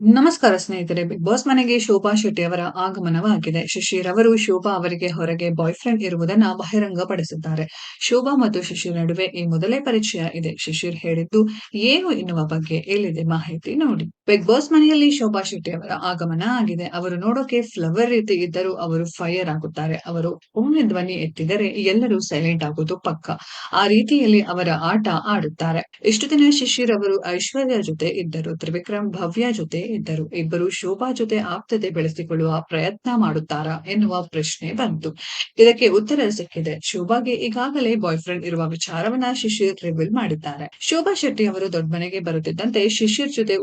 ನಮಸ್ಕಾರ ಸ್ನೇಹಿತರೆ, big boss ಮನೆಗೆ ಶೋಭಾ ಶೆಟ್ಟಿ ಅವರ ಆಗಮನವಾಗಿದೆ. ಶಶಿರ್ ಅವರು ಶೋಭಾ ಅವರಿಗೆ ಹೊರಗೆ ಬಾಯ್ ಫ್ರೆಂಡ್ ಇರುವುದನ್ನ ಬಹಿರಂಗಪಡಿಸಿದ್ದಾರೆ. ಶೋಭಾ ಮತ್ತು ಶಶಿರ್ ನಡುವೆ ಈ ಮೊದಲೇ ಪರಿಚಯ ಇದೆ. ಶಶಿರ್ ಹೇಳಿದ್ದು ಏನು ಎನ್ನುವ ಬಗ್ಗೆ ಎಲ್ಲಿದೆ ಮಾಹಿತಿ ನೋಡಿ. ಬಿಗ್ ಬಾಸ್ ಮನೆಯಲ್ಲಿ ಶೋಭಾ ಶೆಟ್ಟಿ ಅವರ ಆಗಮನ ಆಗಿದೆ. ಅವರು ನೋಡೋಕೆ ಫ್ಲವರ್ ರೀತಿ ಇದ್ದರೂ ಅವರು ಫೈರ್ ಆಗುತ್ತಾರೆ. ಅವರು ಒಮ್ಮೆ ಧ್ವನಿ ಎತ್ತಿದರೆ ಎಲ್ಲರೂ ಸೈಲೆಂಟ್ ಆಗೋದು ಪಕ್ಕ. ಆ ರೀತಿಯಲ್ಲಿ ಅವರ ಆಟ ಆಡುತ್ತಾರೆ. ಇಷ್ಟು ದಿನ ಶಿಶಿರ್ ಅವರು ಐಶ್ವರ್ಯ ಜೊತೆ ಇದ್ದರು. ತ್ರಿವಿಕ್ರಮ್, ಭವ್ಯ ಜೊತೆ ಇದ್ದರು. ಇಬ್ಬರು ಶೋಭಾ ಜೊತೆ ಆಪ್ತತೆ ಬೆಳೆಸಿಕೊಳ್ಳುವ ಪ್ರಯತ್ನ ಮಾಡುತ್ತಾರಾ ಎನ್ನುವ ಪ್ರಶ್ನೆ ಬಂತು. ಇದಕ್ಕೆ ಉತ್ತರ ಸಿಕ್ಕಿದೆ. ಶೋಭಾಗೆ ಈಗಾಗಲೇ ಬಾಯ್ ಫ್ರೆಂಡ್ ಇರುವ ವಿಚಾರವನ್ನ ಶಿಶಿರ್ ರಿವೀಲ್ ಮಾಡಿದ್ದಾರೆ. ಶೋಭಾ ಶೆಟ್ಟಿ ಅವರು ದೊಡ್ಡ ಮನೆಗೆ ಬರುತ್ತಿದ್ದಂತೆ ಶಿಶಿರ್ ಜೊತೆ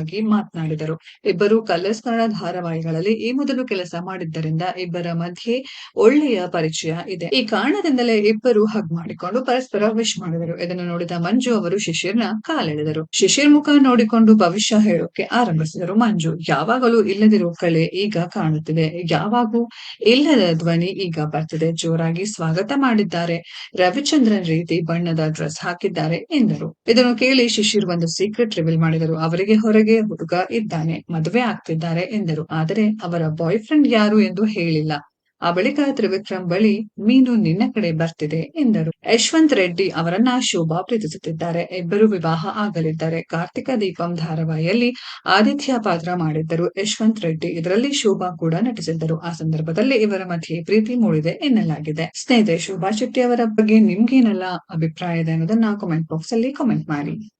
ಉತ್ತಮವಾಗಿ ಮಾತನಾಡಿದರು. ಇಬ್ಬರು ಕನ್ನಡ ಧಾರಾವಾಹಿಗಳಲ್ಲಿ ಈ ಮೊದಲು ಕೆಲಸ ಮಾಡಿದ್ದರಿಂದ ಇಬ್ಬರ ಮಧ್ಯೆ ಒಳ್ಳೆಯ ಪರಿಚಯ ಇದೆ. ಈ ಕಾರಣದಿಂದಲೇ ಇಬ್ಬರು ಹಗ್ ಮಾಡಿಕೊಂಡು ಪರಸ್ಪರ ವಿಶ್ ಮಾಡಿದರು. ಇದನ್ನು ನೋಡಿದ ಮಂಜು ಅವರು ಶಿಶಿರ್ನ ಕಾಲೆಳೆದರು. ಶಿಶಿರ್ ಮುಖ ನೋಡಿಕೊಂಡು ಭವಿಷ್ಯ ಹೇಳೋಕೆ ಆರಂಭಿಸಿದರು. ಮಂಜು, ಯಾವಾಗಲೂ ಇಲ್ಲದಿರೋ ಕಳೆ ಈಗ ಕಾಣುತ್ತಿದೆ. ಯಾವಾಗೂ ಇಲ್ಲದ ಧ್ವನಿ ಈಗ ಬರ್ತಿದೆ. ಜೋರಾಗಿ ಸ್ವಾಗತ ಮಾಡಿದ್ದಾರೆ. ರವಿಚಂದ್ರನ್ ರೀತಿ ಬಣ್ಣದ ಡ್ರೆಸ್ ಹಾಕಿದ್ದಾರೆ ಎಂದರು. ಇದನ್ನು ಕೇಳಿ ಶಿಶಿರ್ ಒಂದು ಸೀಕ್ರೆಟ್ ರಿವೀಲ್ ಮಾಡಿದರು. ಅವರಿಗೆ ಹೊರಗೆ ಹುಡುಗ ಇದ್ದಾನೆ, ಮದುವೆ ಆಗ್ತಿದ್ದಾರೆ ಎಂದರು. ಆದರೆ ಅವರ ಬಾಯ್ ಫ್ರೆಂಡ್ ಯಾರು ಎಂದು ಹೇಳಿಲ್ಲ. ಆ ಬಳಿಕ ತ್ರಿವಿಕ್ರಮ್ ಬಳಿ, ಮೀನು ನಿನ್ನ ಕಡೆ ಬರ್ತಿದೆ ಎಂದರು. ಯಶವಂತ್ ರೆಡ್ಡಿ ಅವರನ್ನ ಶೋಭಾ ಪ್ರೀತಿಸುತ್ತಿದ್ದಾರೆ. ಇಬ್ಬರು ವಿವಾಹ ಆಗಲಿದ್ದಾರೆ. ಕಾರ್ತಿಕ ದೀಪಂ ಧಾರಾವಾಹಿಯಲ್ಲಿ ಆದಿತ್ಯ ಪಾತ್ರ ಮಾಡಿದ್ದರು. ಯಶವಂತ್ ರೆಡ್ಡಿ ಇದರಲ್ಲಿ ಶೋಭಾ ಕೂಡ ನಟಿಸಿದ್ದರು. ಆ ಸಂದರ್ಭದಲ್ಲಿ ಇವರ ಮಧ್ಯೆ ಪ್ರೀತಿ ಮೂಡಿದೆ ಎನ್ನಲಾಗಿದೆ. ಸ್ನೇಹಿತರೆ, ಶೋಭಾ ಶೆಟ್ಟಿ ಅವರ ಬಗ್ಗೆ ನಿಮ್ಗೇನೆಲ್ಲ ಅಭಿಪ್ರಾಯ ಇದೆ ಅನ್ನೋದನ್ನ ಕಾಮೆಂಟ್ ಬಾಕ್ಸ್ ಅಲ್ಲಿ ಕಾಮೆಂಟ್ ಮಾಡಿ.